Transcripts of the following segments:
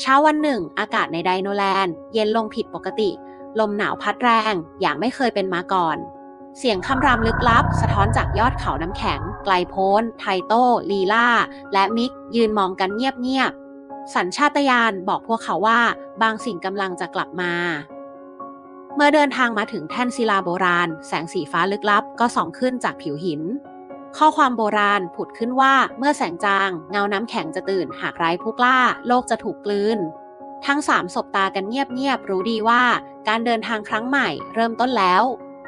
เช้าวันหนึ่ง อากาศในไดโนแลนด์ เย็นลงผิดปกติ ลมหนาวพัดแรง อย่างไม่เคยเป็นมาก่อน เสียงคำรามลึกลับ สะท้อนจากยอดเขาน้ำแข็ง ไกลโพ้น ไทโต้ ลีล่าและมิก ยืนมองกันเงียบๆ สัญชาตญาณบอกพวกเขาว่า บางสิ่งกำลังจะกลับมา เมื่อเดินทางมาถึงแท่นศิลาโบราณ แสงสีฟ้าลึกลับก็ส่องขึ้นจากผิวหิน ข้อความโบราณผุดขึ้นว่าเมื่อแสงจาง เงาน้ำแข็งจะตื่นหากไร้ผู้กล้า โลกจะถูกกลืน ทั้งสามสบตากันเงียบๆรู้ดีว่า การเดินทางครั้งใหม่เริ่มต้นแล้ว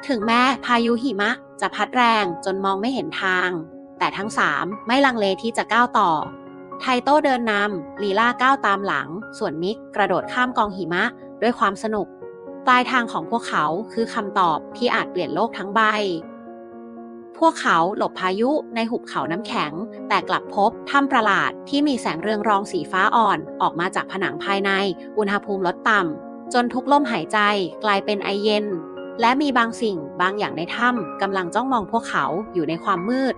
ถึงแม้พายุหิมะจะพัดแรงจนมองไม่เห็นทาง แต่ทั้งสามไม่ลังเลที่จะก้าวต่อ ไทโต้เดินนำลีล่าก้าวตามหลัง ส่วนมิกกระโดดข้ามกองหิมะด้วยความสนุก ปลายทางของพวกเขาคือคำตอบที่อาจเปลี่ยนโลกทั้งใบ พวกเขาหลบพายุในหุบเขาน้ำแข็ง แต่กลับพบถ้ำประหลาดที่มีแสงเรืองรองสีฟ้าอ่อน ออกมาจากผนังภายใน อุณหภูมิลดต่ำจนทุกลมหายใจกลายเป็นไอเย็น และมีบางสิ่งบางอย่างในถ้ำกำลังจ้องมองพวกเขาอยู่ในความมืด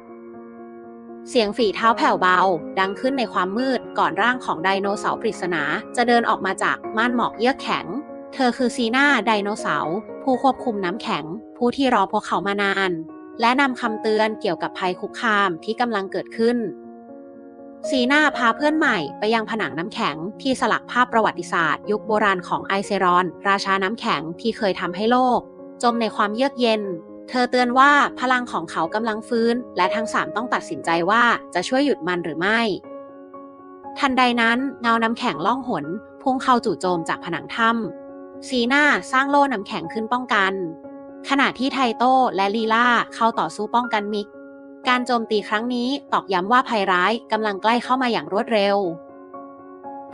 เสียงฝีเท้าแผ่วเบา ดังขึ้นในความมืดก่อนร่างของไดโนเสาร์ปริศนา จะเดินออกมาจากม่านหมอกเยือกแข็ง เธอคือซีน่าไดโนเสาร์ผู้ควบคุมน้ำแข็ง ผู้ที่รอพวกเขามานาน และนำคำเตือนเกี่ยวกับภัยคุกคามที่กำลังเกิดขึ้น ซีนาพาเพื่อนใหม่ไปยังผนังน้ำแข็งที่สลักภาพประวัติศาสตร์ ยุคโบราณของไอเซรอน ราชาน้ำแข็งที่เคยทำให้โลก จมในความเยือกเย็น เธอเตือนว่าพลังของเขากำลังฟื้น และทั้งสามต้องตัดสินใจว่าจะช่วยหยุดมันหรือไม่ ทันใดนั้นเงาน้ำแข็งล่องหนพุ่งเข้าจู่โจมจากผนังถ้ำซีนาสร้างโล่น้ำแข็งขึ้นป้องกัน ขณะที่ไทโต้และลีล่าเข้าต่อสู้ป้องกันมิก การโจมตีครั้งนี้ตอกย้ำว่าภัยร้ายกำลังใกล้เข้ามาอย่างรวดเร็ว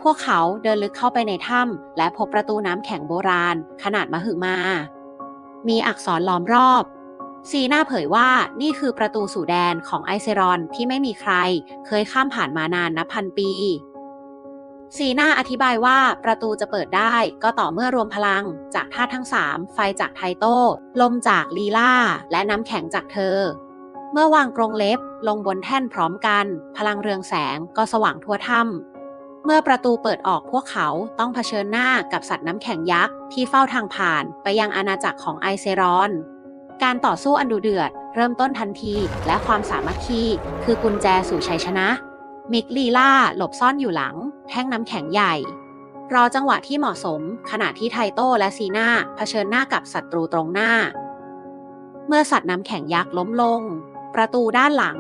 พวกเขาเดินลึกเข้าไปในถ้ำและพบประตูน้ำแข็งโบราณ ขนาดมหึมา มีอักษรล้อมรอบ ซีน่าเผยว่านี่คือประตูสู่แดนของไอเซรอนที่ไม่มีใคร เคยข้ามผ่านมานานนับพันปี ซีนาอธิบายว่าประตูจะเปิดได้ก็ต่อเมื่อรวมพลังจากธาตุทั้งสามไฟจากไทโต้ลมจากลีลาและน้ำแข็งจากเธอ เมื่อวางกรงเล็บลงบนแท่นพร้อมกัน พลังเรืองแสงก็สว่างทั่วถ้ำเมื่อประตูเปิดออกพวกเขาต้องเผชิญหน้ากับสัตว์น้ำแข็งยักษ์ที่เฝ้าทางผ่านไปยังอาณาจักรของไอเซรอน การต่อสู้อันดุเดือด เริ่มต้นทันทีและความสามัคคีคือกุญแจสู่ชัยชนะ มิกลีล่าหลบซ่อนอยู่หลัง แท่งน้ำแข็งใหญ่ รอจังหวะที่เหมาะสม ขณะที่ไทโต้และซีนาเผชิญหน้ากับศัตรูตรงหน้า เมื่อสัตว์น้ำแข็งยักษ์ล้มลง ประตูด้านหลัง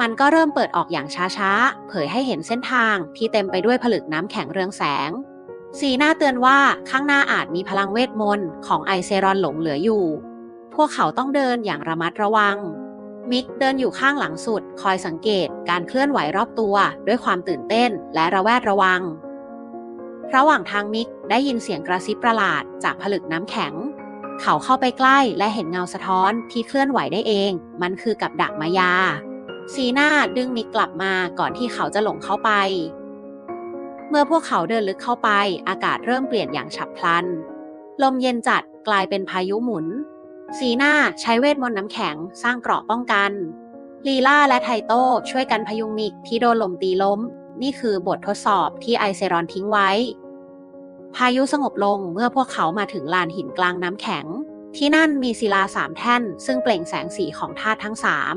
มันก็เริ่มเปิดออกอย่างช้าๆ เผยให้เห็นเส้นทางที่เต็มไปด้วยผลึกน้ำแข็งเรืองแสง ซีนาเตือนว่าข้างหน้าอาจมีพลังเวทมนต์ของไอเซรอนหลงเหลืออยู่ พวกเขาต้องเดินอย่างระมัดระวัง มิกเดินอยู่ข้างหลังสุด คอยสังเกตการเคลื่อนไหวรอบตัวด้วยความตื่นเต้นและระแวดระวัง ระหว่างทางมิกได้ยินเสียงกระซิบประหลาดจากผลึกน้ำแข็ง เขาเข้าไปใกล้และเห็นเงาสะท้อนที่เคลื่อนไหวได้เอง มันคือกับดักมายา ซีน่าดึงมิกกลับมาก่อนที่เขาจะหลงเข้าไป เมื่อพวกเขาเดินลึกเข้าไป อากาศเริ่มเปลี่ยนอย่างฉับพลัน ลมเย็นจัดกลายเป็นพายุหมุน ซีน่าใช้เวทมนต์น้ำแข็งสร้างเกราะป้องกัน ลีล่าและไทโต้ช่วยกันพยุงมิกที่โดนลมตีล้ม นี่คือบททดสอบที่ไอเซรอนทิ้งไว้ พายุสงบลงเมื่อพวกเขามาถึงลานหินกลางน้ำแข็ง ที่นั่นมีศิลาสามแท่น ซึ่งเปล่งแสงสีของธาตุทั้งสาม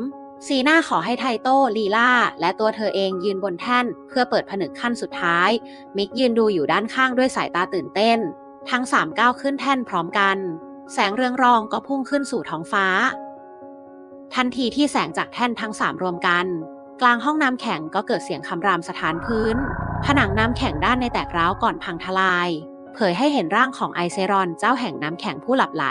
ซีน่าขอให้ไทโต้ลีล่าและตัวเธอเองยืนบนแท่น เพื่อเปิดผนึกขั้นสุดท้าย มิกยืนดูอยู่ด้านข้างด้วยสายตาตื่นเต้น ทั้งสามก้าวขึ้นแท่นพร้อมกัน แสงเรืองรองก็พุ่งขึ้นสู่ท้องฟ้า ทันทีที่แสงจากแท่นทั้งสามรวมกัน กลางห้องน้ำแข็งก็เกิดเสียงคำรามสถานพื้น ผนังน้ำแข็งด้านในแตกร้าวก่อนพังทลาย เผยให้เห็นร่างของไอเซรอนเจ้าแห่งน้ำแข็งผู้หลับไหล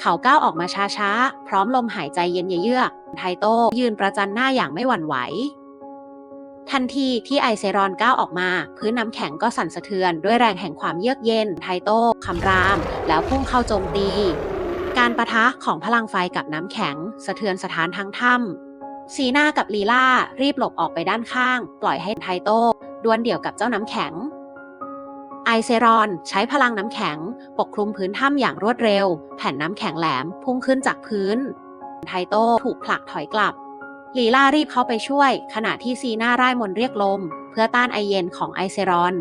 เขาก้าวออกมาช้าๆ พร้อมลมหายใจเย็นเยือกไทโต้ยืนประจันหน้าอย่างไม่หวั่นไหว ทันทีที่ไอเซรอนก้าวออกมา พื้นน้ำแข็งก็สั่นสะเทือนด้วยแรงแห่งความเยือกเย็น ไทโต้คำราม แล้วพุ่งเข้าโจมตี การประทะของพลังไฟกับน้ำแข็ง สะเทือนสถานทั้งถ้ำซีน่ากับลีล่ารีบหลบออกไปด้านข้าง ปล่อยให้ไทโต้ดวลเดี่ยวกับเจ้าน้ำแข็ง ไอเซรอนใช้พลังน้ำแข็ง ปกคลุมพื้นถ้ำอย่างรวดเร็ว แผ่นน้ำแข็งแหลมพุ่งขึ้นจากพื้น ไทโต้ถูกผลักถอยกลับ ลีลารีบเข้าไปช่วย ขณะที่ซีน่าร่ายมนเรียกลม เพื่อต้านไอเย็นของไอเซรอน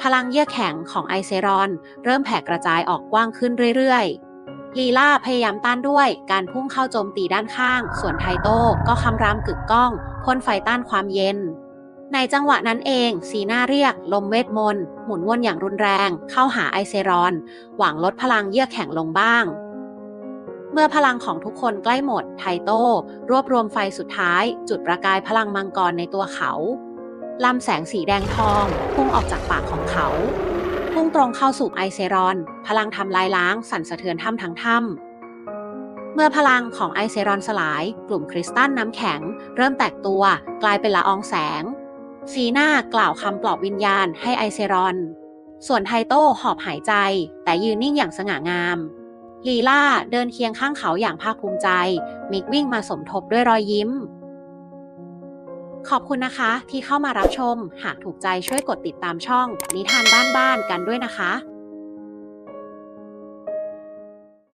พลังเยื่อแข็งของไอเซรอน เริ่มแผ่กระจายออกกว้างขึ้นเรื่อยๆ ลีลาพยายามต้านด้วยการพุ่งเข้าโจมตีด้านข้าง ส่วนไทโต้ก็คำรามกึกก้องพ่นไฟต้านความเย็น ในจังหวะนั้นเองสีน้าเรียก ลมเวทมนต์หมุนวนอย่างรุนแรง เข้าหาไอเซรอน หวังลดพลังเยื่อแข็งลงบ้าง เมื่อพลังของทุกคนใกล้หมด ไทโต้รวบรวมไฟสุดท้าย จุดประกายพลังมังกรในตัวเขาลำแสงสีแดงทองพุ่งออกจากปากของเขา พุ่งตรงเข้าสู่ไอเซรอน พลังทำลายล้างสั่นสะเทือนถ้ำทั้งถ้ำเมื่อพลังของไอเซรอนสลาย กลุ่มคริสตัลน้ำแข็ง เริ่มแตกตัวกลายเป็นละอองแสงซีน่ากล่าวคำปลอบวิญญาณให้ไอเซรอน ส่วนไทโต้หอบหายใจ แต่ยืนนิ่งอย่างสง่างาม ลีล่าเดินเคียงข้างเขาอย่างภาคภูมิใจ มิกวิ่งมาสมทบด้วยรอยยิ้ม ขอบคุณนะคะที่เข้ามารับชม หากถูกใจช่วยกดติดตามช่อง นิทานบ้านๆกันด้วยนะคะ